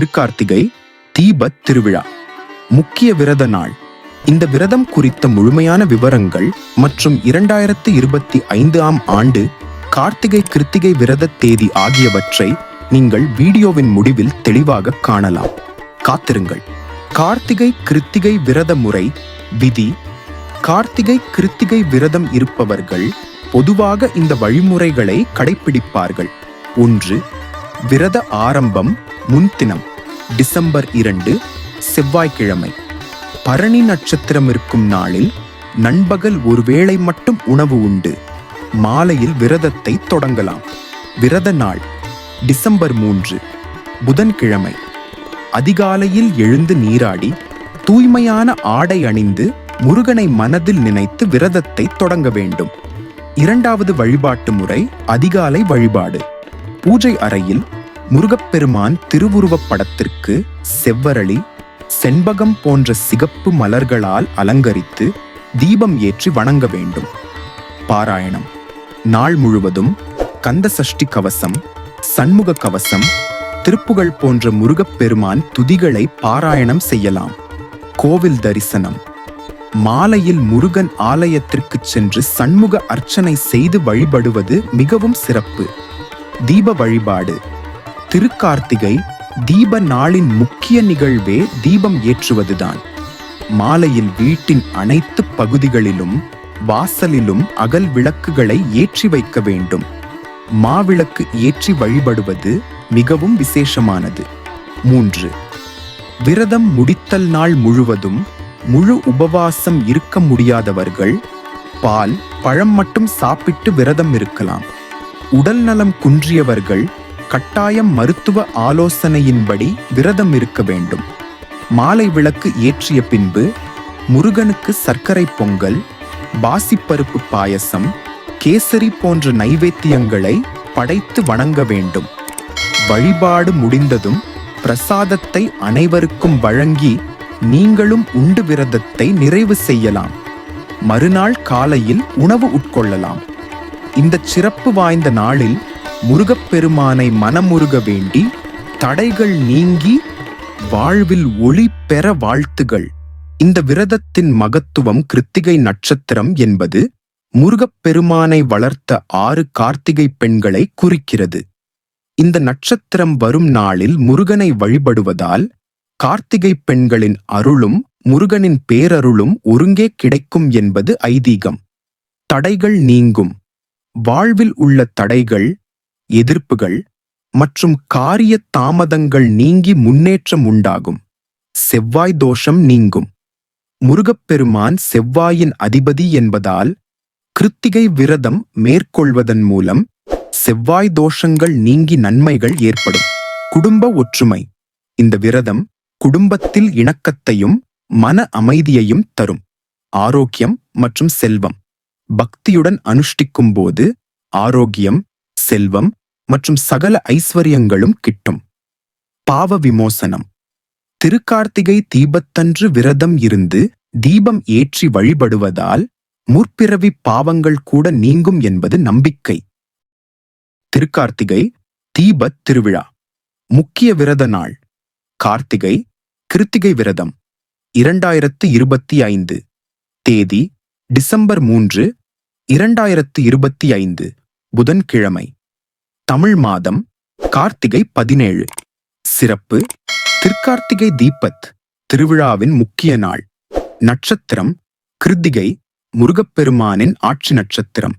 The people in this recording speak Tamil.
திருக்கார்த்திகை தீபத் திருவிழா. முக்கிய விரத நாள். இந்த விரதம் குறித்த முழுமையான விவரங்கள் மற்றும் இரண்டாயிரத்து இருபத்தி ஐந்து ஆம் ஆண்டு கார்த்திகை கிருத்திகை விரத தேதி ஆகியவற்றை நீங்கள் வீடியோவின் முடிவில் தெளிவாக காணலாம். காத்திருங்கள். கார்த்திகை கிருத்திகை விரத முறை விதி. கார்த்திகை கிருத்திகை விரதம் இருப்பவர்கள் பொதுவாக இந்த வழிமுறைகளை கடைபிடிப்பார்கள் ஒன்று விரத ஆரம்பம் முன்தினம். டிசம்பர் இரண்டு செவ்வாய்க்கிழமை. பரணி நட்சத்திரம் இருக்கும் நாளில் நண்பகல் ஒருவேளை மட்டும் உணவு உண்டு. மாலையில் விரதத்தை தொடங்கலாம். விரத நாள் டிசம்பர் மூன்று புதன்கிழமை. அதிகாலையில் எழுந்து நீராடி தூய்மையான ஆடை அணிந்து முருகனை மனதில் நினைத்து விரதத்தை தொடங்க வேண்டும். இரண்டாவது வழிபாட்டு முறை அதிகாலை வழிபாடு. பூஜை அறையில் முருகப்பெருமான் திருவுருவப் படத்திற்கு செவ்வரளி செண்பகம் போன்ற சிகப்பு மலர்களால் அலங்கரித்து தீபம் ஏற்றி வணங்க வேண்டும். பாராயணம். நாள் முழுவதும் கந்த சஷ்டி கவசம் சண்முக கவசம் திருப்புகழ் போன்ற முருகப்பெருமான் துதிகளை பாராயணம் செய்யலாம். கோவில் தரிசனம். மாலையில் முருகன் ஆலயத்திற்கு சென்று சண்முக அர்ச்சனை செய்து வழிபடுவது மிகவும் சிறப்பு. தீப வழிபாடு. திருக்கார்த்திகை தீப நாளின் முக்கிய நிகழ்வே தீபம் ஏற்றுவதுதான். மாலையில் வீட்டின் அனைத்து பகுதிகளிலும் வாசலிலும் அகல் விளக்குகளை ஏற்றி வைக்க வேண்டும். மாவிளக்கு ஏற்றி வழிபடுவது மிகவும் விசேஷமானது. மூன்று விரதம் முடித்தல் நாள் முழுவதும் முழு உபவாசம் இருக்க முடியாதவர்கள் பால் பழம் மட்டும் சாப்பிட்டு விரதம் இருக்கலாம். உடல் நலம் குன்றியவர்கள் கட்டாயம் மருத்துவ ஆலோசனையின்படி விரதம் இருக்க வேண்டும். மாலை விளக்கு ஏற்றிய பின்பு முருகனுக்கு சர்க்கரை பொங்கல் பாசிப்பருப்பு பாயசம் கேசரி போன்ற நைவேத்தியங்களை படைத்து வணங்க வேண்டும். வழிபாடு முடிந்ததும் பிரசாதத்தை அனைவருக்கும் வழங்கி நீங்களும் உண்டு விரதத்தை நிறைவு செய்யலாம். மறுநாள் காலையில் உணவு உட்கொள்ளலாம். இந்த சிறப்பு வாய்ந்த நாளில் முருகப்பெருமானை மனமுருக வேண்டி தடைகள் நீங்கி வாழ்வில் ஒளி பெற வாழ்த்துகள். இந்த விரதத்தின் மகத்துவம் கிருத்திகை நட்சத்திரம் என்பது முருகப்பெருமானை வளர்த்த ஆறு கார்த்திகை பெண்களை குறிக்கிறது. இந்த நட்சத்திரம் வரும் நாளில் முருகனை வழிபடுவதால் கார்த்திகை பெண்களின் அருளும் முருகனின் பேரருளும் ஒருங்கே கிடைக்கும் என்பது ஐதீகம். தடைகள் நீங்கும். வாழ்வில் உள்ள தடைகள் எதிர்ப்புகள் மற்றும் காரிய தாமதங்கள் நீங்கி முன்னேற்றம் உண்டாகும். செவ்வாய் தோஷம் நீங்கும். முருகப்பெருமான் செவ்வாயின் அதிபதி என்பதால் கிருத்திகை விரதம் மேற்கொள்வதன் மூலம் செவ்வாய் தோஷங்கள் நீங்கி நன்மைகள் ஏற்படும். குடும்ப ஒற்றுமை. இந்த விரதம் குடும்பத்தில் இணக்கத்தையும் மன அமைதியையும் தரும். ஆரோக்கியம் மற்றும் செல்வம். பக்தியுடன் அனுஷ்டிக்கும் போது ஆரோக்கியம் செல்வம் மற்றும் சகல ஐஸ்வர்யங்களும் கிட்டும். பாவ விமோசனம். திருக்கார்த்திகை தீபத்தன்று விரதம் இருந்து தீபம் ஏற்றி வழிபடுவதால் முற்பிறவி பாவங்கள் கூட நீங்கும் என்பது நம்பிக்கை. திருக்கார்த்திகை தீபத் திருவிழா. முக்கிய விரத நாள். கார்த்திகை கிருத்திகை விரதம். இரண்டாயிரத்து இருபத்தி ஐந்து. தேதி டிசம்பர் மூன்று இரண்டாயிரத்து இருபத்தி ஐந்து புதன்கிழமை. தமிழ் மாதம் கார்த்திகை பதினேழு. சிறப்பு திருக்கார்த்திகை தீபத் திருவிழாவின் முக்கிய நாள். நட்சத்திரம் கிருத்திகை முருகப்பெருமானின் ஆட்சி நட்சத்திரம்.